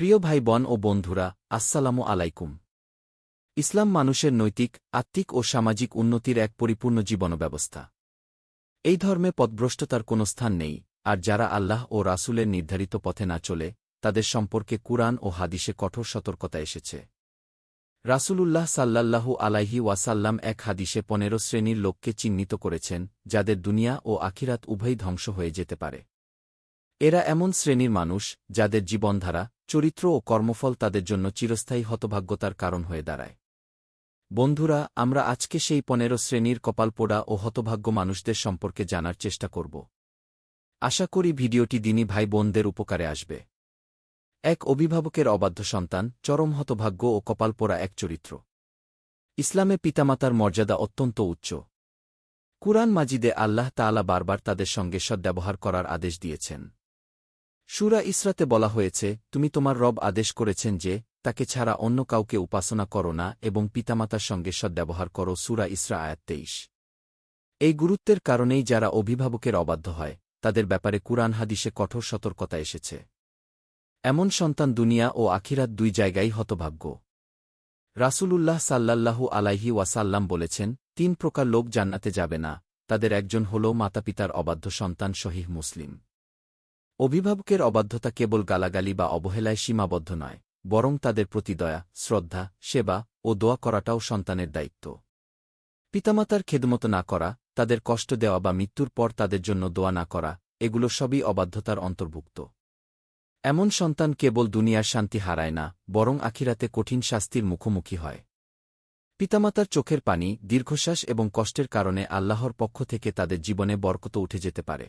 প্রিয় ভাই বোন ও বন্ধুরা, আসসালামু আলাইকুম। ইসলাম মানুষের নৈতিক, আত্মিক ও সামাজিক উন্নতির এক পরিপূর্ণ জীবন ব্যবস্থা এই ধর্মে পদভ্রষ্টতার কোনো স্থান নেই, আর যারা আল্লাহ ও রাসূলের নির্ধারিত পথে না চলে, তাদের সম্পর্কে কুরআন ও হাদিসে কঠোর সতর্কতা এসেছে। রাসূলুল্লাহ সাল্লাল্লাহু আলাইহি ওয়াসাল্লাম এক হাদিসে পনেরো শ্রেণির লোককে চিহ্নিত করেছেন, যাদের দুনিয়া ও আখিরাত উভয়ই ধ্বংস হয়ে যেতে পারে। এরা এমন শ্রেণির মানুষ, যাদের জীবনধারা, চরিত্র ও কর্মফল তাদের জন্য চিরস্থায়ী হতভাগ্যতার কারণ হয়ে দাঁড়ায়। বন্ধুরা, আমরা আজকে সেই পনেরো শ্রেণির কপালপোড়া ও হতভাগ্য মানুষদের সম্পর্কে জানার চেষ্টা করব। আশা করি ভিডিওটি দিনী ভাই বোনদের উপকারে আসবে। এক অভিভাবকের অবাধ্য সন্তান, চরম হতভাগ্য ও কপালপোড়া এক চরিত্র। ইসলামে পিতামাতার মর্যাদা অত্যন্ত উচ্চ। কুরআন মাজিদে আল্লাহ তাআলা বারবার তাদের সঙ্গে সদ্ব্যবহার করার আদেশ দিয়েছেন। সুরা ইসরাতে বলা হয়েছে, তুমি তোমার রব আদেশ করেছেন যে, তাকে ছাড়া অন্য কাউকে উপাসনা করো না এবং পিতামাতার সঙ্গে সদ্ব্যবহার করো সুরা ইসরা আয়াত তেইশ। এই গুরুত্বের কারণেই যারা অভিভাবকের অবাধ্য হয়, তাদের ব্যাপারে কুরআন হাদিসে কঠোর সতর্কতা এসেছে। এমন সন্তান দুনিয়া ও আখিরাত দুই জায়গায় হতভাগ্য। রাসূলুল্লাহ সাল্লাল্লাহু আলাইহি ওয়াসাল্লাম বলেছেন, তিন প্রকার লোক জান্নাতে যাবে না, তাদের একজন হল মাতাপিতার অবাধ্য সন্তান শহীহ মুসলিম। অভিভাবকের অবাধ্যতা কেবল গালাগালি বা অবহেলায় সীমাবদ্ধ নয়, বরং তাদের প্রতি দয়া, শ্রদ্ধা, সেবা ও দোয়া করাটাও সন্তানের দায়িত্ব। পিতামাতার খেদমতো না করা, তাদের কষ্ট দেওয়া বা মৃত্যুর পর তাদের জন্য দোয়া না করা, এগুলো সবই অবাধ্যতার অন্তর্ভুক্ত। এমন সন্তান কেবল দুনিয়ার শান্তি হারায় না, বরং আখিরাতে কঠিন শাস্তির মুখোমুখি হয়। পিতামাতার চোখের পানি, দীর্ঘশ্বাস এবং কষ্টের কারণে আল্লাহর পক্ষ থেকে তাদের জীবনে বরকত উঠে যেতে পারে।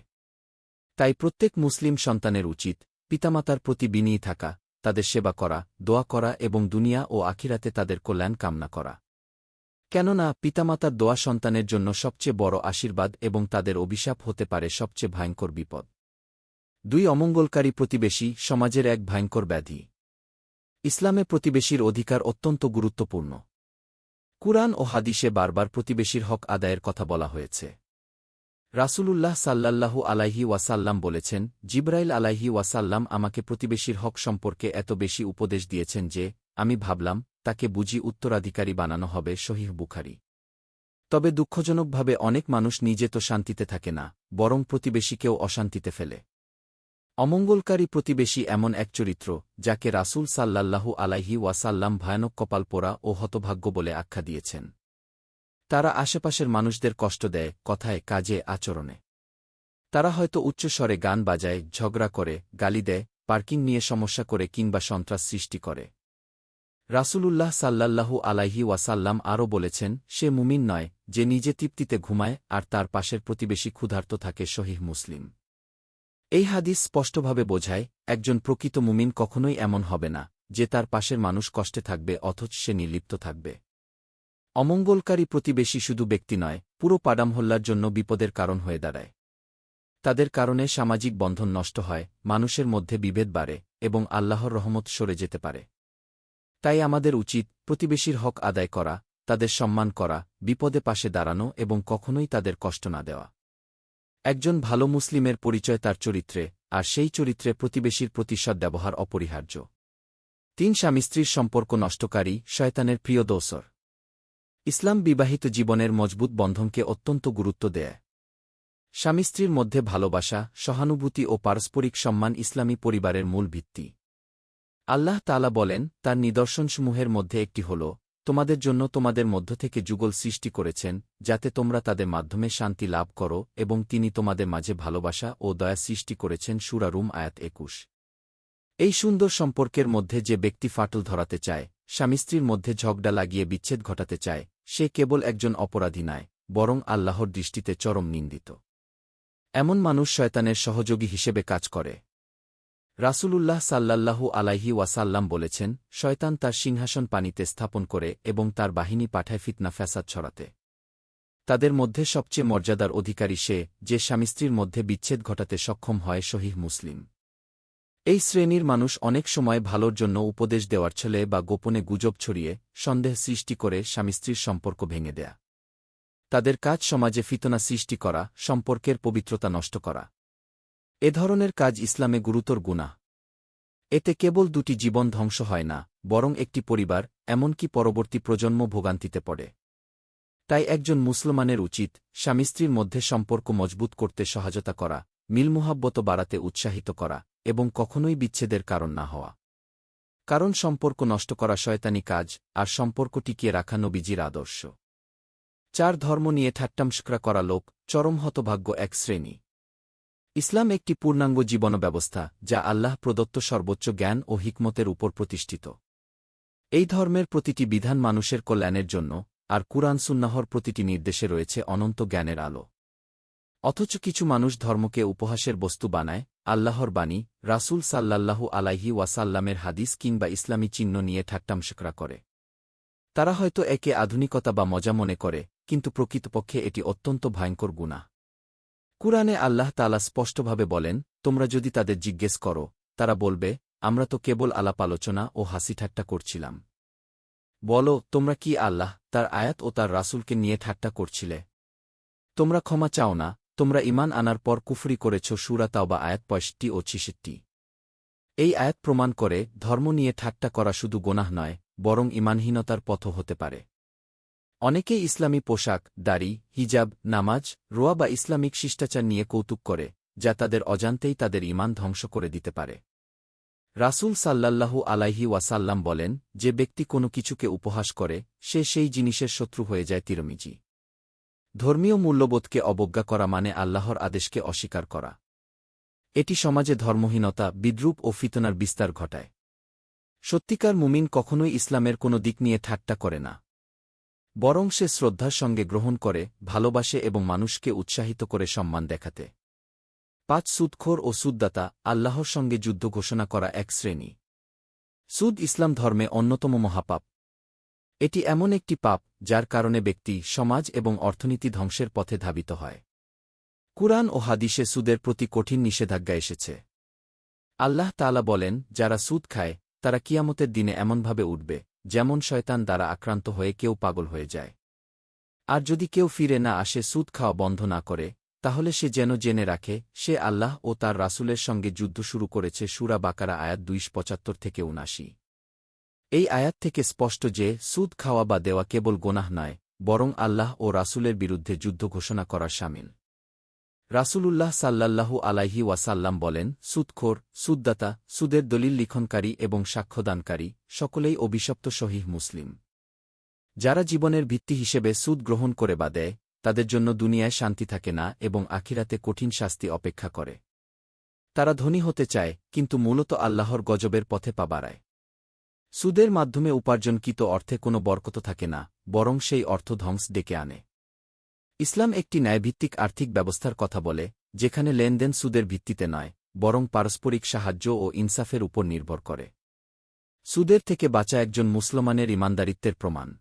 তাই প্রত্যেক মুসলিম সন্তানের উচিত পিতামাতার প্রতি বিনিয়ে থাকা, তাদের সেবা করা, দোয়া করা এবং দুনিয়া ও আখিরাতে তাদের কল্যাণ কামনা করা। কেননা পিতামাতার দোয়া সন্তানের জন্য সবচেয়ে বড় আশীর্বাদ এবং তাদের অভিশাপ হতে পারে সবচেয়ে ভয়ঙ্কর বিপদ। দুই অমঙ্গলকারী প্রতিবেশী সমাজের এক ভয়ঙ্কর ব্যাধি। ইসলামে প্রতিবেশীর অধিকার অত্যন্ত গুরুত্বপূর্ণ। কুরআন ও হাদিসে বারবার প্রতিবেশীর হক আদায়ের কথা বলা হয়েছে। রাসূলুল্লাহ সাল্লাল্লাহু আলাইহি ওয়াসাল্লাম বলেছেন, জিব্রাইল আলাইহি ওয়াসাল্লাম আমাকে প্রতিবেশীর হক সম্পর্কে এত বেশি উপদেশ দিয়েছেন যে, আমি ভাবলাম, তাকে বুঝি উত্তরাধিকারী বানানো হবে শহীহ বুখারি। তবে দুঃখজনকভাবে অনেক মানুষ নিজে তো শান্তিতে থাকে না, বরং প্রতিবেশীকেও অশান্তিতে ফেলে। অমঙ্গলকারী প্রতিবেশী এমন এক চরিত্র, যাকে রাসূল সাল্লাল্লাহু আলাইহি ওয়াসাল্লাম ভয়ানক কপাল পোড়া ও হতভাগ্য বলে আখ্যা দিয়েছেন। তারা আশেপাশের মানুষদের কষ্ট দেয়, কথায়, কাজে, আচরণে। তারা হয়তো উচ্চস্বরে গান বাজায়, ঝগড়া করে, গালি দেয়, পার্কিং নিয়ে সমস্যা করে কিংবা সন্ত্রাস সৃষ্টি করে। রাসূলুল্লাহ সাল্লাল্লাহু আলাইহি ওয়াসাল্লাম আরও বলেছেন, সে মুমিন নয়, যে নিজে তৃপ্তিতে ঘুমায়, আর তার পাশের প্রতিবেশী ক্ষুধার্ত থাকে শহীহ মুসলিম। এই হাদিস স্পষ্টভাবে বোঝায়, একজন প্রকৃত মুমিন কখনোই এমন হবে না, যে তার পাশের মানুষ কষ্টে থাকবে, অথচ সে নির্লিপ্ত থাকবে। অমঙ্গলকারী প্রতিবেশী শুধু ব্যক্তি নয়, পুরো পাডামহল্লার জন্য বিপদের কারণ হয়ে দাঁড়ায়। তাদের কারণে সামাজিক বন্ধন নষ্ট হয়, মানুষের মধ্যে বিভেদ বাড়ে এবং আল্লাহর রহমত সরে যেতে পারে। তাই আমাদের উচিত প্রতিবেশীর হক আদায় করা, তাদের সম্মান করা, বিপদে পাশে দাঁড়ানো এবং কখনোই তাদের কষ্ট না দেওয়া। একজন ভালো মুসলিমের পরিচয় তার চরিত্রে, আর সেই চরিত্রে প্রতিবেশীর প্রতিশদ ব্যবহার অপরিহার্য। তিন স্বামী স্ত্রীর সম্পর্ক নষ্টকারী, শয়তানের প্রিয় দোসর। ইসলাম বিবাহিত জীবনের মজবুত বন্ধনকে অত্যন্ত গুরুত্ব দেয়। স্বামী স্ত্রীর মধ্যে ভালোবাসা, সহানুভূতি ও পারস্পরিক সম্মান ইসলামী পরিবারের মূল ভিত্তি। আল্লাহ তালা বলেন, তার নিদর্শনসমূহের মধ্যে একটি হল, তোমাদের জন্য তোমাদের মধ্য থেকে যুগল সৃষ্টি করেছেন, যাতে তোমরা তাদের মাধ্যমে শান্তি লাভ করো এবং তিনি তোমাদের মাঝে ভালোবাসা ও দয়া সৃষ্টি করেছেন সুরারুম আয়াত একুশ। এই সুন্দর সম্পর্কের মধ্যে যে ব্যক্তি ফাটল ধরাতে চায়, স্বামী স্ত্রীর মধ্যে ঝগড়া লাগিয়ে বিচ্ছেদ ঘটাতে চায় সে কেবল একজন অপরাধী নয় বরং আল্লাহর দৃষ্টিতে চরম নিন্দিত। এমন মানুষ শয়তানের সহযোগী হিসেবে কাজ করে। রাসূলুল্লাহ সাল্লাল্লাহু আলাইহি ওয়াসাল্লাম বলেছেন, শয়তান তার সিংহাসন পানিতে স্থাপন করে এবং তার বাহিনী পাঠায় ফিতনা ফ্যাসাদ ছড়াতে। তাদের মধ্যে সবচেয়ে মর্যাদার অধিকারী সে, যে স্বামী স্ত্রীর মধ্যে বিচ্ছেদ ঘটাতে সক্ষম হয় শহীহ মুসলিম। এই শ্রেণির মানুষ অনেক সময় ভালোর জন্য উপদেশ দেওয়ার ছেলে বা গোপনে গুজব ছড়িয়ে সন্দেহ সৃষ্টি করে স্বামী স্ত্রীর সম্পর্ক ভেঙে দেয়া। তাদের কাজ সমাজে ফিতনা সৃষ্টি করা, সম্পর্কের পবিত্রতা নষ্ট করা। এ ধরনের কাজ ইসলামে গুরুতর গুণা এতে কেবল দুটি জীবন ধ্বংস হয় না, বরং একটি পরিবার, এমনকি পরবর্তী প্রজন্ম ভোগান্তিতে পড়ে। তাই একজন মুসলমানের উচিত স্বামী স্ত্রীর মধ্যে সম্পর্ক মজবুত করতে সহায়তা করা, মিলমোহাব্বত বাড়াতে উৎসাহিত করা এবং কখনোই বিচ্ছেদের কারণ না হওয়া। কারণ সম্পর্ক নষ্ট করা শয়তানি কাজ, আর সম্পর্ক টিকিয়ে রাখা নবীজির আদর্শ। চার ধর্ম নিয়ে ঠাট্টামস্করা করা লোক, চরম হতভাগ্য এক শ্রেণি। ইসলাম একটি পূর্ণাঙ্গ জীবন ব্যবস্থা যা আল্লাহ প্রদত্ত সর্বোচ্চ জ্ঞান ও হিকমতের উপর প্রতিষ্ঠিত। এই ধর্মের প্রতিটি বিধান মানুষের কল্যাণের জন্য, আর কুরআন সুন্নাহর প্রতিটি নির্দেশে রয়েছে অনন্ত জ্ঞানের আলো। অথচ কিছু মানুষ ধর্মকে উপহাসের বস্তু বানায় আল্লাহর বাণী, রাসূল সাল্লাল্লাহু আলাইহি ওয়াসাল্লামের হাদিস কিংবা ইসলামী চিহ্ন নিয়ে ঠাট্টামশকরা করে। তারা হয়তো একে আধুনিকতা বা মজা মনে করে, কিন্তু প্রকৃতপক্ষে এটি অত্যন্ত ভয়ঙ্কর গুণা কুরআনে আল্লাহ তালা স্পষ্টভাবে বলেন, তোমরা যদি তাদের জিজ্ঞেস করো, তারা বলবে, আমরা তো কেবল আলাপ আলোচনা ও হাসি ঠাট্টা করছিলাম। বলো, তোমরা কি আল্লাহ, তার আয়াত ও তার রাসূলকে নিয়ে ঠাট্টা করছিলে? তোমরা ক্ষমা চাও না তোমরা ইমান আনার পর কুফরি করেছ সুরা তাওবা আয়াত পঁয়ষট্টি ও ছিষট্টি। এই আয়াত প্রমাণ করে ধর্ম নিয়ে ঠাট্টা করা শুধু গোনাহ নয়, বরং ইমানহীনতার পথ হতে পারে। অনেকে ইসলামী পোশাক, দাড়ি, হিজাব, নামাজ, রোয়া বা ইসলামিক শিষ্টাচার নিয়ে কৌতুক করে, যা তাদের অজান্তেই তাদের ইমান ধ্বংস করে দিতে পারে। রাসূল সাল্লাল্লাহু আলাইহি ওয়াসাল্লাম বলেন, যে ব্যক্তি কোনো কিছুকে উপহাস করে, সে সেই জিনিসের শত্রু হয়ে যায় তিরমিজি। ধর্মীয় মূল্যবোধকে অবজ্ঞা করা মানে আল্লাহর আদেশকে অস্বীকার করা। এটি সমাজে ধর্মহীনতা, বিদ্রুপ ও ফিতনার বিস্তার ঘটায়। সত্যিকার মুমিন কখনোই ইসলামের কোনো দিক নিয়ে ঠাট্টা করে না। বরং সে শ্রদ্ধার সঙ্গে গ্রহণ করে, ভালোবাসে এবং মানুষকে উৎসাহিত করে সম্মান দেখাতে। পাঁচ সুদখোর ও সুদদাতা, আল্লাহর সঙ্গে যুদ্ধ ঘোষণা করা এক শ্রেণি। সুদ ইসলাম ধর্মে অন্যতম মহাপাপ। এটি এমন একটি পাপ, যার কারণে ব্যক্তি সমাজ এবং অর্থনীতি ধ্বংসের পথে ধাবিত হয়। কুরআন ও হাদিসে সুদের প্রতি কঠিন নিষেধাজ্ঞা এসেছে। আল্লাহ তালা বলেন, যারা সুদ খায়, তারা কিয়ামতের দিনে এমনভাবে উঠবে, যেমন শয়তান দ্বারা আক্রান্ত হয়ে কেউ পাগল হয়ে যায়। আর যদি কেউ ফিরে না আসে সুদ খাওয়া বন্ধ না করে, তাহলে সে যেন জেনে রাখে, সে আল্লাহ ও তার রাসূলের সঙ্গে যুদ্ধ শুরু করেছে সুরা বাকারা আয়াত দুইশ পঁচাত্তর থেকে উনাশি এই আয়াত থেকে স্পষ্ট যে সুদ খাওয়া বা দেওয়া কেবল গোনাহ নয়, বরং আল্লাহ ও রাসূলের বিরুদ্ধে যুদ্ধ ঘোষণা করার সামিল রাসূলুল্লাহ সাল্লাল্লাহু আলাইহি ওয়াসাল্লাম বলেন, সুদখোর, সুদদাতা, সুদের দলিল লিখনকারী এবং সাক্ষ্যদানকারী সকলেই অভিশপ্ত শহীহ মুসলিম। যারা জীবনের ভিত্তি হিসেবে সুদ গ্রহণ করে বা দেয়, তাদের জন্য দুনিয়ায় শান্তি থাকে না এবং আখিরাতে কঠিন শাস্তি অপেক্ষা করে। তারা ধনী হতে চায়, কিন্তু মূলত আল্লাহর গজবের পথে পা বাড়ায়। সুদের মাধ্যমে উপার্জনকৃত অর্থে কোনো বরকত থাকে না, বরং সেই অর্থ ধ্বংস ডেকে আনে। ইসলাম একটি ন্যায়ভিত্তিক আর্থিক ব্যবস্থার কথা বলে, যেখানে লেনদেন সুদের ভিত্তিতে নয়, বরং পারস্পরিক সাহায্য ও ইনসাফের উপর নির্ভর করে। সুদের থেকে বাঁচা একজন মুসলমানের ইমানদারিত্বের প্রমাণ।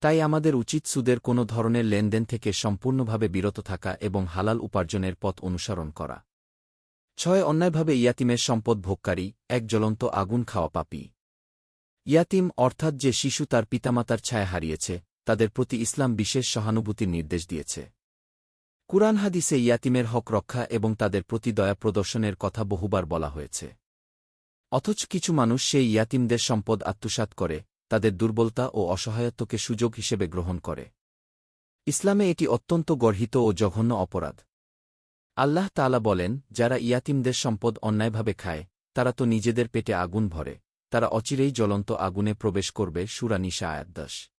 তাই আমাদের উচিত সুদের কোনো ধরনের লেনদেন থেকে সম্পূর্ণভাবে বিরত থাকা এবং হালাল উপার্জনের পথ অনুসরণ করা। ছয় অন্যায়ভাবে ইয়াতিমের সম্পদ ভোগকারী, এক জ্বলন্ত আগুন খাওয়া পাপি। ইয়াতিম অর্থাৎ যে শিশু তার পিতামাতার ছায়া হারিয়েছে, তাদের প্রতি ইসলাম বিশেষ সহানুভূতির নির্দেশ দিয়েছে। কুরআন হাদিসে ইয়াতিমের হক রক্ষা এবং তাদের প্রতি দয়া প্রদর্শনের কথা বহুবার বলা হয়েছে। অথচ কিছু মানুষ সেই ইয়াতিমদের সম্পদ আত্মসাত করে, তাদের দুর্বলতা ও অসহায়ত্বকে সুযোগ হিসেবে গ্রহণ করে। ইসলামে এটি অত্যন্ত গর্হিত ও জঘন্য অপরাধ। আল্লাহ তালা বলেন, যারা ইয়াতিমদের সম্পদ অন্যায়ভাবে খায়, তারা তো নিজেদের পেটে আগুন ভরে। তারা অচিরেই জ্বলন্ত আগুনে প্রবেশ করবে সুরানিশা আয়াদ্দাস।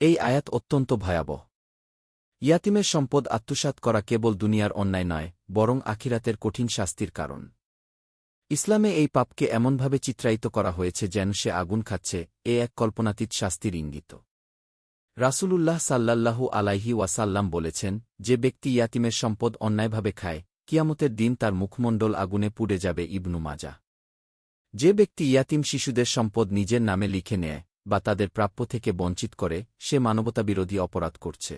এই আয়াত অত্যন্ত ভয়াবহ। ইয়াতিমের সম্পদ আত্মসাত করা কেবল দুনিয়ার অন্যায় নয়, বরং আখিরাতের কঠিন শাস্তির কারণ। ইসলামে এই পাপকে এমনভাবে চিত্রায়িত করা হয়েছে যেন সে আগুন খাচ্ছে, এ এক কল্পনাতীত শাস্তির ইঙ্গিত। রাসূলুল্লাহ সাল্লাল্লাহু আলাইহি ওয়াসাল্লাম বলেছেন, যে ব্যক্তি ইয়াতিমের সম্পদ অন্যায়ভাবে খায়, কিয়ামতের দিন তার মুখমণ্ডল আগুনে পুড়ে যাবে ইবনু মাজা। যে ব্যক্তি ইয়াতিম শিশুদের সম্পদ নিজের নামে লিখে নেয়, বা তাদের প্রাপ্য থেকে বঞ্চিত করে, সে মানবতাবিরোধী অপরাধ করছে।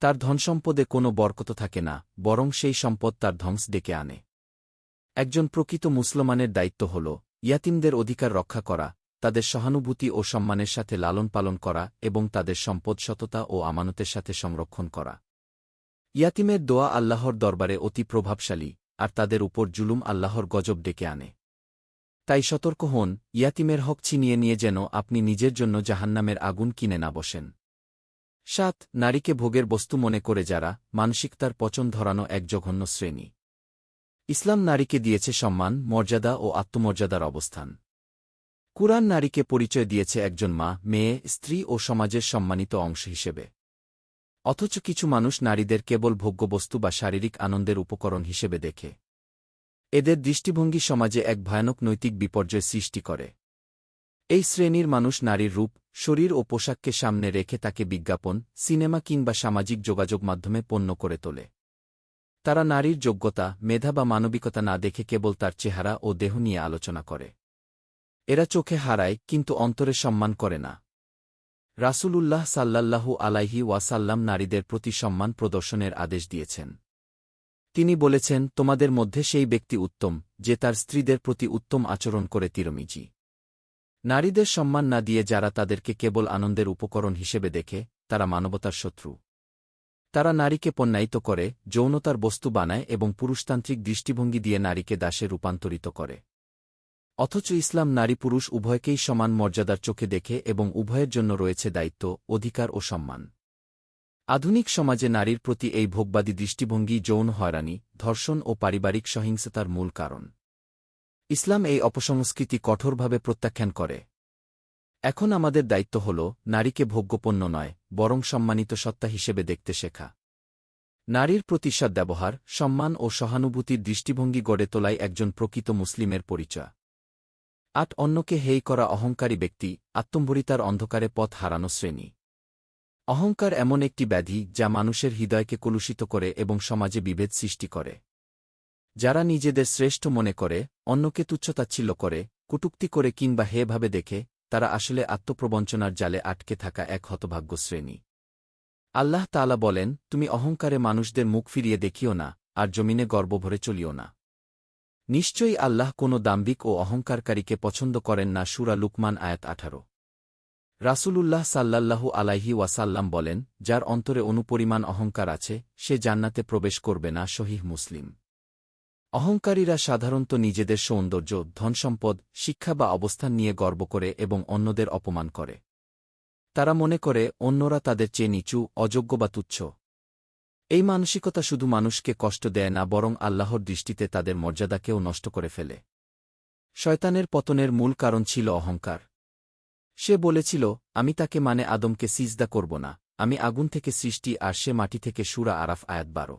তার ধনসম্পদে কোনো বরকত থাকে না, বরং সেই সম্পদ তার ধ্বংস ডেকে আনে। একজন প্রকৃত মুসলমানের দায়িত্ব হল, ইয়াতিমদের অধিকার রক্ষা করা, তাদের সহানুভূতি ও সম্মানের সাথে লালন পালন করা এবং তাদের সম্পদ সততা ও আমানতের সাথে সংরক্ষণ করা। ইয়াতিমের দোয়া আল্লাহর দরবারে অতি প্রভাবশালী, আর তাদের উপর জুলুম আল্লাহর গজব ডেকে আনে। তাই সতর্ক হন, ইয়াতিমের হক ছিনিয়ে নিয়ে যেন আপনি নিজের জন্য জাহান্নামের আগুন কিনে না বসেন। সাত, নারীকে ভোগের বস্তু মনে করে যারা, মানসিকতার পচন ধরানো এক জঘন্য শ্রেণি। ইসলাম নারীকে দিয়েছে সম্মান, মর্যাদা ও আত্মমর্যাদার অবস্থান। কুরআন নারীকে পরিচয় দিয়েছে একজন মা, মেয়ে, স্ত্রী ও সমাজের সম্মানিত অংশ হিসেবে। অথচ কিছু মানুষ নারীদের কেবল ভোগ্যবস্তু বা শারীরিক আনন্দের উপকরণ হিসেবে দেখে। এদের দৃষ্টিভঙ্গি সমাজে এক ভয়ানক নৈতিক বিপর্যয় সৃষ্টি করে। এই শ্রেণির মানুষ নারীর রূপ, শরীর ও পোশাককে সামনে রেখে তাকে বিজ্ঞাপন, সিনেমা কিংবা সামাজিক যোগাযোগ মাধ্যমে পণ্য করে তোলে। তারা নারীর যোগ্যতা, মেধা বা মানবিকতা না দেখে কেবল তার চেহারা ও দেহ নিয়ে আলোচনা করে। এরা চোখে হারায়, কিন্তু অন্তরে সম্মান করে না। রাসূলুল্লাহ সাল্লাল্লাহু আলাইহি ওয়াসাল্লাম নারীদের প্রতি সম্মান প্রদর্শনের আদেশ দিয়েছেন। তিনি বলেছেন, তোমাদের মধ্যে সেই ব্যক্তি উত্তম, যে তার স্ত্রীদের প্রতি উত্তম আচরণ করে তিরমিজি। নারীদের সম্মান না দিয়ে যারা তাদেরকে কেবল আনন্দের উপকরণ হিসেবে দেখে, তারা মানবতার শত্রু। তারা নারীকে পণ্যায়িত করে, যৌনতার বস্তু বানায় এবং পুরুষতান্ত্রিক দৃষ্টিভঙ্গি দিয়ে নারীকে দাসে রূপান্তরিত করে। অথচ ইসলাম নারী পুরুষ উভয়কেই সমান মর্যাদার চোখে দেখে এবং উভয়ের জন্য রয়েছে দায়িত্ব, অধিকার ও সম্মান। আধুনিক সমাজে নারীর প্রতি এই ভোগবাদী দৃষ্টিভঙ্গি যৌন হয়রানি, ধর্ষণ ও পারিবারিক সহিংসতার মূল কারণ। ইসলাম এই অপসংস্কৃতি কঠোরভাবে প্রত্যাখ্যান করে। এখন আমাদের দায়িত্ব হল, নারীকে ভোগ্যপণ্য নয়, বরং সম্মানিত সত্তা হিসেবে দেখতে শেখা। নারীর প্রতি ব্যবহার সম্মান ও সহানুভূতির দৃষ্টিভঙ্গি গড়ে তোলাই একজন প্রকৃত মুসলিমের পরিচয়। আট অন্যকে হেই করা অহংকারী ব্যক্তি আত্মম্বরিতার অন্ধকারে পথ হারানো শ্রেণি। অহংকার এমন একটি ব্যাধি যা মানুষের হৃদয়কে কলুষিত করে এবং সমাজে বিভেদ সৃষ্টি করে। যারা নিজেদের শ্রেষ্ঠ মনে করে, অন্যকে তুচ্ছতাচ্ছিল্য করে, কুটুক্তি করে কিংবা হেভাবে দেখে, তারা আসলে আত্মপ্রবঞ্চনার জালে আটকে থাকা এক হতভাগ্য শ্রেণি। আল্লাহ তালা বলেন, তুমি অহংকারে মানুষদের মুখ ফিরিয়ে দেখিও না, আর জমিনে গর্বভরে চলিও না। নিশ্চয়ই আল্লাহ কোনো দাম্বিক ও অহংকারকারীকে পছন্দ করেন না সুরা লুকমান আয়াত আঠারো। রাসূলুল্লাহ সাল্লাল্লাহু আলাইহি ওয়াসাল্লাম বলেন, যার অন্তরে অনুপরিমাণ অহংকার আছে, সে জান্নাতে প্রবেশ করবে না শহীহ মুসলিম। অহংকারীরা সাধারণত নিজেদের সৌন্দর্য, ধনসম্পদ, শিক্ষা বা অবস্থান নিয়ে গর্ব করে এবং অন্যদের অপমান করে। তারা মনে করে, অন্যরা তাদের চেয়ে নিচু, অযোগ্য বা তুচ্ছ। এই মানসিকতা শুধু মানুষকে কষ্ট দেয় না, বরং আল্লাহর দৃষ্টিতে তাদের মর্যাদাকেও নষ্ট করে ফেলে। শয়তানের পতনের মূল কারণ ছিল অহংকার। সে বলেছিল, আমি তাকে মানে আদমকে সিজদা করব না। আমি আগুন থেকে সৃষ্টি আর সে মাটি থেকে সুরা আরাফ আয়াত বারো।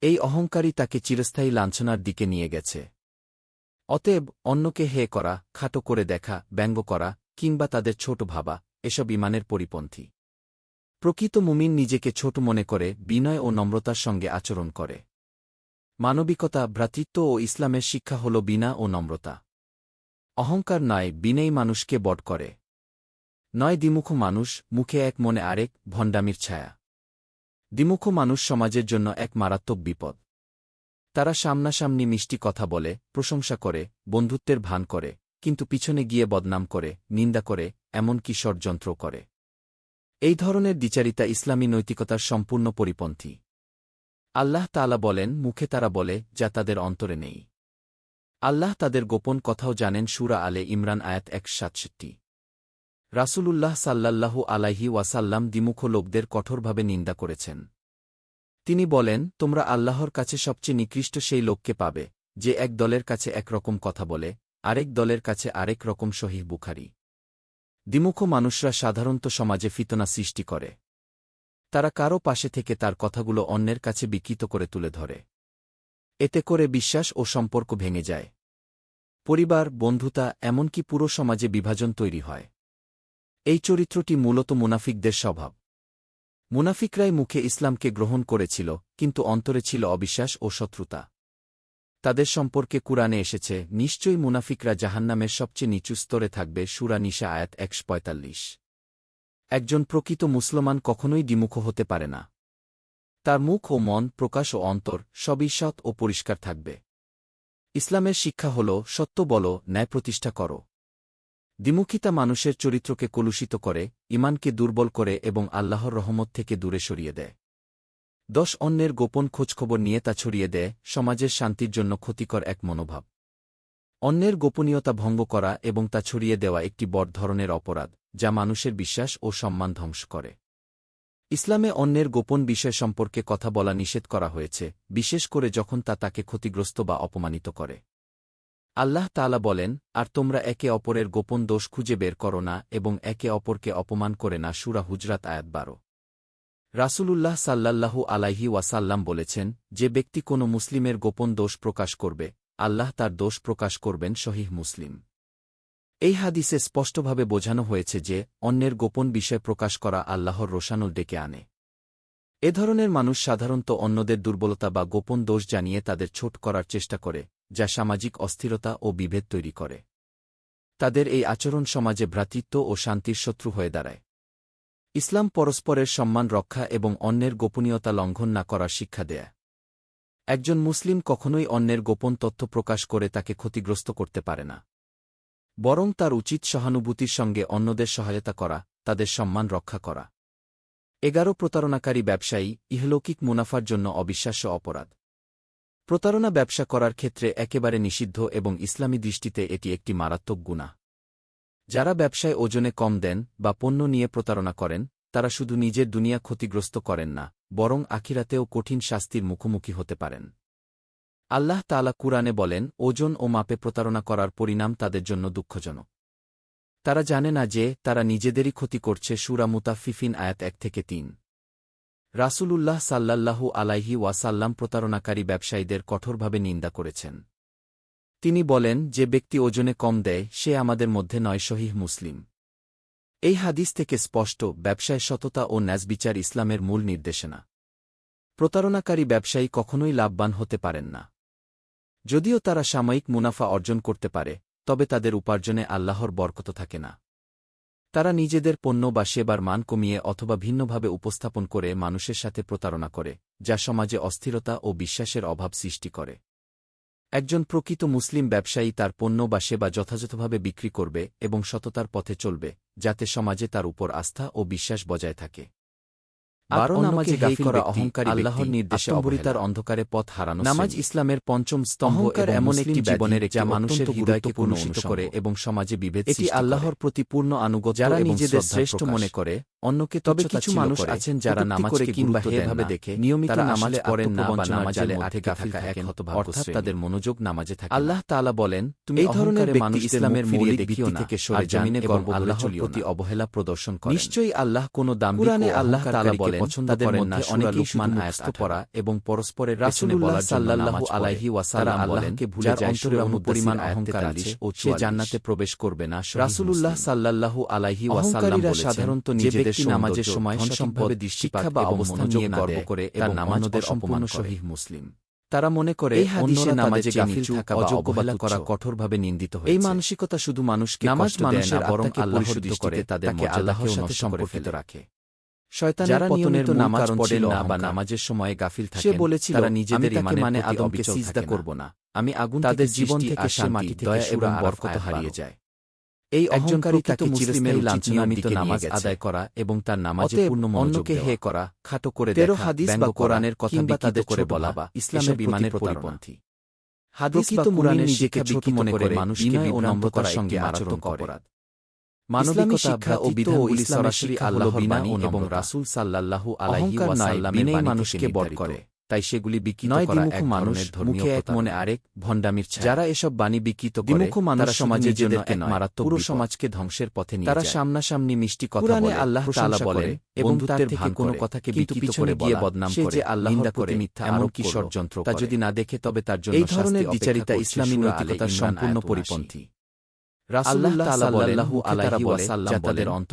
এই অহংকারী তাকে চিরস্থায়ী লাঞ্ছনার দিকে নিয়ে গেছে। অতএব অন্যকে হে করা, খাটো করে দেখা, ব্যঙ্গ করা, কিংবা তাদের ছোট ভাবা, এসব ইমানের পরিপন্থী। প্রকৃত মুমিন নিজেকে ছোট মনে করে, বিনয় ও নম্রতার সঙ্গে আচরণ করে। মানবিকতা, ভ্রাতৃত্ব ও ইসলামের শিক্ষা হল বিনা ও নম্রতা। অহংকার নয় বিনেই মানুষকে বট করে। নয়, দ্বিমুখ মানুষ, মুখে এক, মনে আরেক, ভণ্ডামির ছায়া। দ্বিমুখ মানুষ সমাজের জন্য এক মারাত্মক বিপদ। তারা সামনাসামনি মিষ্টি কথা বলে, প্রশংসা করে, বন্ধুত্বের ভান করে, কিন্তু পিছনে গিয়ে বদনাম করে, নিন্দা করে এমন এমনকি ষড়যন্ত্র করে। এই ধরনের দ্বিচারিতা ইসলামী নৈতিকতার সম্পূর্ণ পরিপন্থী। আল্লাহ তালা বলেন, মুখে তারা বলে, যা তাদের অন্তরে নেই। আল্লাহ তাদের গোপন কথাও জানেন সুরা আলে ইমরান আয়াত এক সাতষট্টি। রাসূলুল্লাহ সাল্লাল্লাহু আলাইহি ওয়াসাল্লাম দ্বিমুখ লোকদের কঠোরভাবে নিন্দা করেছেন। তিনি বলেন, তোমরা আল্লাহর কাছে সবচেয়ে নিকৃষ্ট সেই লোককে পাবে, যে এক দলের কাছে একরকম কথা বলে, আরেক দলের কাছে আরেক রকম শহীদ বুখারি। দ্বিমুখ মানুষরা সাধারণত সমাজে ফিতনা সৃষ্টি করে। তারা কারও পাশে থেকে তার কথাগুলো অন্যের কাছে বিকৃত করে তুলে ধরে। এতে করে বিশ্বাস ও সম্পর্ক ভেঙে যায়। পরিবার, বন্ধুতা, এমনকি পুরো সমাজে বিভাজন তৈরি হয়। এই চরিত্রটি মূলত মুনাফিকদের স্বভাব। মুনাফিকরাই মুখে ইসলামকে গ্রহণ করেছিল, কিন্তু অন্তরে ছিল অবিশ্বাস ও শত্রুতা। তাদের সম্পর্কে কুরআনে এসেছে, নিশ্চয়ই মুনাফিকরা জাহান্নামের সবচেয়ে নিচু স্তরে থাকবে, সুরা নিশা আয়াত একশ পঁয়তাল্লিশ। একজন প্রকৃত মুসলমান কখনোই দ্বিমুখ হতে পারে না। তার মুখ ও মন প্রকাশ ও অন্তর সবই সৎ ও পরিষ্কার থাকবে। ইসলামের শিক্ষা হল, সত্য বল, ন্যায় প্রতিষ্ঠা করো। দ্বিমুখিতা মানুষের চরিত্রকে কলুষিত করে ইমানকে দুর্বল করে এবং আল্লাহর রহমত থেকে দূরে সরিয়ে দেয়। দশ অন্যের গোপন খোঁজখবর নিয়ে তা ছড়িয়ে দেয়, সমাজের শান্তির জন্য ক্ষতিকর এক মনোভাব। অন্যের গোপনীয়তা ভঙ্গ করা এবং তা ছড়িয়ে দেওয়া একটি বড় ধরনের অপরাধ, যা মানুষের বিশ্বাস ও সম্মান ধ্বংস করে। ইসলামে অন্যের গোপন বিষয় সম্পর্কে কথা বলা নিষেধ করা হয়েছে, বিশেষ করে যখন তা তাকে ক্ষতিগ্রস্ত বা অপমানিত করে। আল্লাহ তালা বলেন, আর তোমরা একে অপরের গোপন দোষ খুঁজে বের করো না এবং একে অপরকে অপমান করে না, সুরা হুজরাত আয়াত বারো। রাসূলুল্লাহ সাল্লাল্লাহু আলাইহি ওয়াসাল্লাম বলেছেন, যে ব্যক্তি কোনো মুসলিমের গোপন দোষ প্রকাশ করবে, আল্লাহ তার দোষ প্রকাশ করবেন শহীহ মুসলিম। এই হাদিসে স্পষ্টভাবে বোঝানো হয়েছে যে, অন্যের গোপন বিষয় প্রকাশ করা আল্লাহর রোশানুল ডেকে আনে। এ ধরনের মানুষ সাধারণত অন্যদের দুর্বলতা বা গোপন দোষ জানিয়ে তাদের ছোট করার চেষ্টা করে, যা সামাজিক অস্থিরতা ও বিভেদ তৈরি করে। তাদের এই আচরণ সমাজে ভ্রাতৃত্ব ও শান্তির শত্রু হয়ে দাঁড়ায়। ইসলাম পরস্পরের সম্মান রক্ষা এবং অন্যের গোপনীয়তা লঙ্ঘন না করার শিক্ষা দেয়। একজন মুসলিম কখনোই অন্যের গোপন তথ্য প্রকাশ করে তাকে ক্ষতিগ্রস্ত করতে পারে না। বরং তার উচিত সহানুভূতির সঙ্গে অন্যদের সহায়তা করা, তাদের সম্মান রক্ষা করা। এগারো প্রতারণাকারী ব্যবসায়ী, ইহলৌকিক মুনাফার জন্য অবিশ্বাস্য অপরাধ। প্রতারণা ব্যবসা করার ক্ষেত্রে একেবারে নিষিদ্ধ এবং ইসলামী দৃষ্টিতে এটি একটি মারাত্মক গুণা। যারা ব্যবসায় ওজনে কম দেন বা পণ্য নিয়ে প্রতারণা করেন, তারা শুধু নিজের দুনিয়া ক্ষতিগ্রস্ত করেন না, বরং আখিরাতেও কঠিন শাস্তির মুখোমুখি হতে পারেন। আল্লাহ তালা কুরআনে বলেন, ওজন ও মাপে প্রতারণা করার পরিণাম তাদের জন্য দুঃখজনক। তারা জানে না যে, তারা নিজেদেরই ক্ষতি করছে সুরা মুতাফিফিন আয়াত এক থেকে তিন। রাসূলুল্লাহ সাল্লাল্লাহু আলাইহি ওয়াসাল্লাম প্রতারণাকারী ব্যবসায়ীদের কঠোরভাবে নিন্দা করেছেন। তিনি বলেন, যে ব্যক্তি ওজনে কম দেয়, সে আমাদের মধ্যে নয় শহীহ মুসলিম। এই হাদিস থেকে স্পষ্ট, ব্যবসায় সততা ও ন্যাজবিচার ইসলামের মূল নির্দেশনা। প্রতারণাকারী ব্যবসায়ী কখনোই লাভবান হতে পারেন না। যদিও তারা সাময়িক মুনাফা অর্জন করতে পারে, তবে তাদের উপার্জনে আল্লাহর বরকত থাকে না। তারা নিজেদের পণ্য বা সেবার মান কমিয়ে অথবা ভিন্নভাবে উপস্থাপন করে মানুষের সাথে প্রতারণা করে, যা সমাজে অস্থিরতা ও বিশ্বাসের অভাব সৃষ্টি করে। একজন প্রকৃত মুসলিম ব্যবসায়ী তার পণ্য বা সেবা যথাযথভাবে বিক্রি করবে এবং সততার পথে চলবে, যাতে সমাজে তার উপর আস্থা ও বিশ্বাস বজায় থাকে। বারো নামাজে গাফিল করা অহংকারী আল্লাহর নির্দেশে অবরিতার অন্ধকারে পথ হারানো নামাজ ইসলামের পঞ্চম স্তম্ভ এমন একটি জীবনের যা মানুষের হৃদয়কে অনুষ্ঠিত করে এবং সমাজে বিভেদ এটি আল্লাহর প্রতি পূর্ণ আনুগত যারা নিজেদের শ্রেষ্ঠ মনে করে অন্যকে তবে কিছু মানুষ আছেন যারা নামাজকে কিংবা হেভাবে দেখে নিয়মিত নামাজ পড়েন না বা নামাজে আটে গাফিল থাকেন। অর্থাৎ তাদের মনোযোগ নামাজে থাকে আল্লাহ তাআলা বলেন তুমি এই ধরনের মানুষ ইসলামের মৌলিক ভিত্তি থেকে সরে জমিনে গর্ব আল্লাহর প্রতি অবহেলা প্রদর্শন করেন। নিশ্চয়ই আল্লাহ কোন দাম কুরআনে আল্লাহ তাআলা বলেন পছন্দ করেন না অনেক ইসমান আয়াত পড়া এবং পরস্পরের রাসূলুল্লাহ সাল্লাল্লাহু আলাইহি ওয়াসাল্লাম আল্লাহকে ভুলে যায় অন্তরে অনুপরিমাণ অহংকার আছে ও সে জান্নাতে প্রবেশ করবে না রাসূলুল্লাহ সাল্লাল্লাহু আলাইহি ওয়াসাল্লাম বলেছেন সাধারণত নিজেদের নামাজের সময় সম্পদে দৃষ্টিপাত বা অবস্থান নিয়ে গর্ব করে এবং নামাজদের সম্পূর্ণ সহিহ মুসলিম। তারা মনে করে অন্যরা নামাজে গাফিল থাকা বা অবহেলা করা কঠোরভাবে নিন্দিত হয়েছে। এই মানসিকতা শুধু মানুষকে নামাজ মানুষের বরং আল্লাহর করে তাদেরকে আল্লাহর সাথে সম্পর্কিত রাখে শয়তানের পতনের নামাজ পড়েন না বা নামাজের সময় গাফিল থাকে বলেছিল তারা নিজেদের মানে আদমকে সিজদা করব না। আমি আগুন তাদের জীবন থেকে শান্তি দয়া এবং বরকত হারিয়ে যায়। এই অহংকারী তাকে মুসলিমের লাঞ্ছনামিত নামাজ আদায় করা এবং তার নামাজে পূর্ণ অন্যকে হে করা খাটো করে তেরো হাদিস বা কোরআনের কথা বা তাদের করে বলা বা ইসলামের বিমানের পরিপন্থী হাদিস বা কোরআনের নিজেকে ছোট মনে করে মানুষকে ও নম্রতার সঙ্গে আচরণ অপরাধ মানবিকতা শিক্ষা ও বিধানগুলি সরাসরি আল্লাহর বাণী এবং রাসূল সাল্লাল্লাহু আলাইহি ওয়াসাল্লামের মানুষকে বড় করে। তাই সেগুলি বিকৃত করা এক মানুষ মুখে এক মনে আরেক ভণ্ডামির যারা এসব বাণী বিকৃত করে মানুষ সমাজের জন্য এক মারাত্মক পুরো সমাজকে ধ্বংসের পথে নিয়ে তারা সামনাসামনি মিষ্টি কথা বলে আল্লাহ তাআলা বলেন এবং তার থেকে কোনো কথাকে বিকৃত করে গিয়ে বদনাম করে যে আল্লাহ করে মিথ্যা এমন কি ষড়যন্ত্র তা যদি না দেখে তবে তার জন্য এই ধরনের বিচারিতা ইসলামী নৈতিকতার সম্পূর্ণ পরিপন্থী।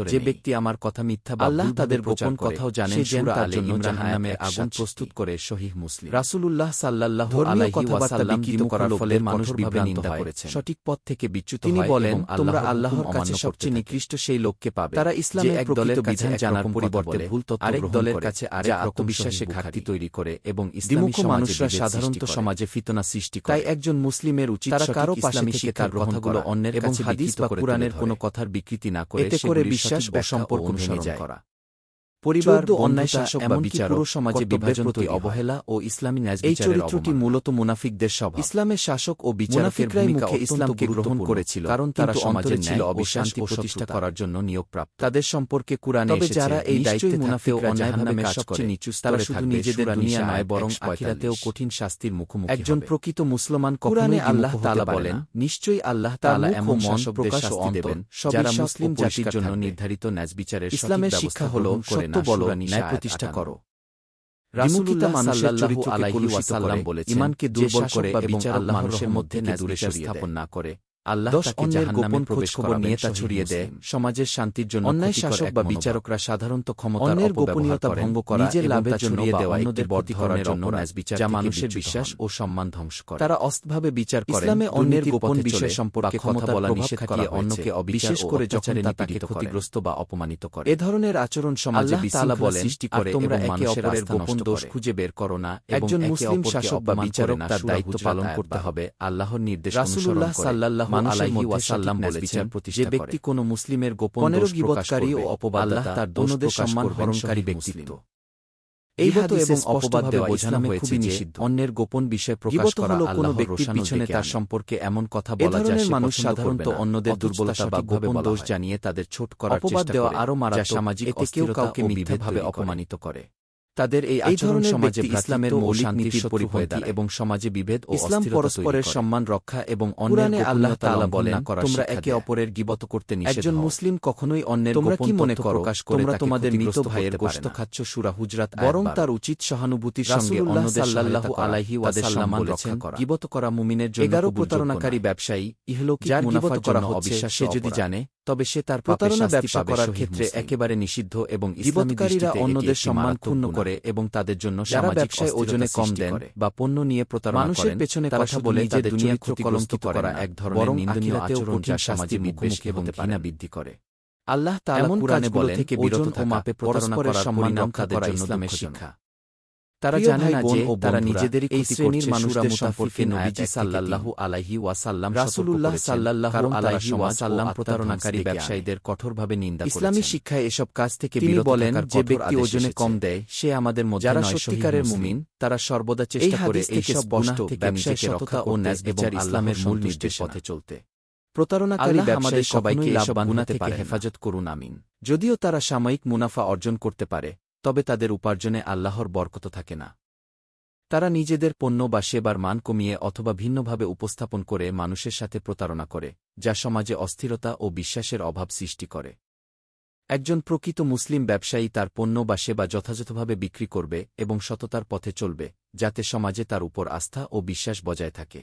যে ব্যক্তি আমার কথা মিথ্যা আল্লাহ তাদের গোপন কথাও জানেন সে তার জন্য জাহান্নামের আগুন প্রস্তুত করে সহিহ মুসলিম। রাসূলুল্লাহ সাল্লাল্লাহু আলাইহি ওয়াসাল্লাম কি করার ফলে মানুষ বিভ্রান্ত হয়েছে সঠিক পথ থেকে বিচ্যুত তিনি বলেন তোমরা আল্লাহর কাছে সবচেয়ে নিকৃষ্ট সেই লোককে পাবে। তারা ইসলামের এক দলের বিধান জানার পরিবর্তে ভুল তথ্য আরেক দলের কাছে আরেক আত্মবিশ্বাসে ঘাটতি তৈরি করে এবং ইসলামী মানুষরা সাধারণত সমাজে ফিতনা সৃষ্টি করে। তাই একজন মুসলিমের উচিত তারা কারও। পাশে থেকে তার কথাগুলো অন্যের কাছে হাদিস বা কোরআনের কোনো কথার বিকৃতি না করে এতে করে বিশ্বাস ও সম্পর্ক ভেঙে যায়। পরিবার অন্যায় শাসক বা বিচারক সমাজে বিভাজন প্রতি অবহেলা ও ইসলামী ন্যায় এই চরিত্রটি মূলত মুনাফিকদের স্বভাব। ইসলামের শাসক ও বিচারকের ভূমিকা ইসলামকে গ্রহণ করেছিল, কারণ তারা সমাজে ছিল ও ও প্রতিষ্ঠা করার জন্য নিয়োগপ্রাপ্ত। তাদের সম্পর্কে কুরআনে এসেছে, যারা এই দায়িত্বে থাকতেও মুনাফিকরা অন্যায়ভাবে জাহান্নামে কাজ সবচেয়ে করে নিচু তারা শুধু নিজেদের দুনিয়া নয় বরং আখিরাতেও কঠিন শাস্তির মুখোমুখি একজন প্রকৃত মুসলমান কুরআনে কখনোই আল্লাহ তাআলা বলেন, নিশ্চয়ই আল্লাহ তাআলা এমন মন প্রকাশ ও অন্তর যারা মুসলিম জাতির জন্য নির্ধারিত ন্যায় বিচারের সঠিক ইসলামের ব্যবস্থা শিক্ষা হল করে সত্য না, বলো ন্যায় প্রতিষ্ঠা করো। রাসূলুল্লাহ মানুষের চরিত্রকে কলুষিত করে, ইমানকে দুর্বল করে এবং আল্লাহর মানুষের মধ্যে ন্যায় দূরে স্থাপন না করে। আল্লাহ তাকে জাহান্নামে প্রবেশ করাবেন নিয়ে তা ছড়িয়ে দেয়। সমাজের শান্তির জন্য অন্যায় শাসক বা বিচারকরা সাধারণত ক্ষমতার অন্যের গোপনীয়তা ভঙ্গ করা নিজের লাভের ছড়িয়ে দেওয়া অন্যদের বদ করার জন্য বিচার যা মানুষের বিশ্বাস ও সম্মান ধ্বংস করে। তারা বিচার করেন। ইসলামে অন্যের গোপন বিষয় সম্পর্কে বলা নিষেধ করা অন্যকে বিশেষ করে যখন তাকে ক্ষতিগ্রস্ত বা অপমানিত করে। এ ধরনের আচরণ সমাজে বিশৃঙ্খলা বলেন, সৃষ্টি করে তোমরা একে অপরের গোপন দোষ খুঁজে বের করো না একজন মুসলিম শাসক বা বিচারক তার দায়িত্ব পালন করতে হবে। আল্লাহর নির্দেশ রাসূলুল্লাহ অনুসরণ সাল্লাল্লাহু মানুষের আলাইহি ওয়াসাল্লাম বলেছেন, যে ব্যক্তি কোনো মুসলিমের গোপন ও তার সম্মান হরণকারী ব্যক্তিত্ব। এই এবং অপবাদ দেওয়া বোঝানো হয়েছে যে অন্যের গোপন বিষয় প্রকাশ করা কোনো ব্যক্তির পিছনে তার সম্পর্কে এমন কথা বলা যা ধরনের সে মানুষ সাধারণত অন্যদের দুর্বলতা বা গোপন দোষ জানিয়ে তাদের ছোট করার অপবাদ চেষ্টা দেওয়া করে, আরও যা মারাত্মক, সামাজিক এতে কেউ কাউকে মিথ্যাভাবে অপমানিত করে। তাদের এই আচরণ সমাজে ইসলামের মৌলিক নীতির পরিপন্থী এবং সমাজে বিভেদ ও ইসলাম পরস্পরের সম্মান রক্ষা এবং অন্যের আল্লাহ তাআলা বলেন তোমরা একে অপরের গীবত করতে নিষেধ একজন মুসলিম কখনোই অন্যের তোমরা কি মনে করো? তোমরা তোমাদের মৃত ভাইয়ের গোশত খাচ্ছ সূরা হুজরাত বরং তার উচিত সহানুভূতির সঙ্গে অন্যদের সাল্লাল্লাহু আলাইহি ওয়াসাল্লাম বলেছেন, রক্ষা করা। গীবত করা মুমিনের জন্য এগারো প্রতারণাকারী ব্যবসায়ী ইহলৌকিক যার মুনাফার করা হচ্ছে সে যদি জানে তবে সে তার প্রতারণা ব্যবসা করার ক্ষেত্রে একেবারে নিষিদ্ধ এবং ইসলামী গীবতকারীরা দৃষ্টিতে অন্যদের সম্মান ক্ষুণ্ণ করে এবং তাদের জন্য যারা ব্যবসায় ওজনে কম দেন বা পণ্য নিয়ে প্রতারণা মানুষের পেছনে কথা বলে তাদের দুনিয়া চরিত্র ক্ষতিগ্রস্ত কলঙ্কিত করা এক ধরনের বরং নিন্দনীয় আচরণ কঠিন যা শাস্তির মুখোমুখি এবং। ঘৃণা বৃদ্ধি করে। আল্লাহ তাআলা এমন কুরআনে বলেন থেকে বিরত ও মাপে প্রতারণা করার সম্মান রক্ষা করা জন্য ইসলামের শিক্ষা। তারা জানে না যে তারা নিজেদেরই এই শ্রেণির সম্পর্কে মুতাফিফিন নবীজি সাল্লাল্লাহু আলাইহি ওয়াসাল্লাম রাসূলুল্লাহ করেছেন, সাল্লাল্লাহু আলাইহি ওয়াসাল্লাম প্রতারণাকারী। ব্যবসায়ীদের কঠোরভাবে নিন্দা ইসলামী শিক্ষায় এসব কাজ থেকে বিরত বলেন যে ব্যক্তি ওজনে কম দেয় সে আমাদের মধ্যে যারা সত্যিকারের মুমিন, তারা সর্বদা চেষ্টা করে এই সব থেকে ব্যবসায় সততা ও ন্যায় বিচার ইসলামের মূল নির্দেশনা। পথে চলতে। প্রতারণাকারী ব্যবসায়ী সবাইকে লাভবান থেকে হেফাজত করুন আমিন। যদিও তারা সাময়িক মুনাফা অর্জন করতে পারে তবে তাদের উপার্জনে আল্লাহর বরকত থাকে না। তারা নিজেদের পণ্য বা সেবার মান কমিয়ে অথবা ভিন্নভাবে উপস্থাপন করে মানুষের সাথে প্রতারণা করে, যা সমাজে অস্থিরতা ও বিশ্বাসের অভাব সৃষ্টি করে। একজন প্রকৃত মুসলিম ব্যবসায়ী তার পণ্য বা সেবা যথাযথভাবে বিক্রি করবে এবং সততার পথে চলবে, যাতে সমাজে তার উপর আস্থা ও বিশ্বাস বজায় থাকে।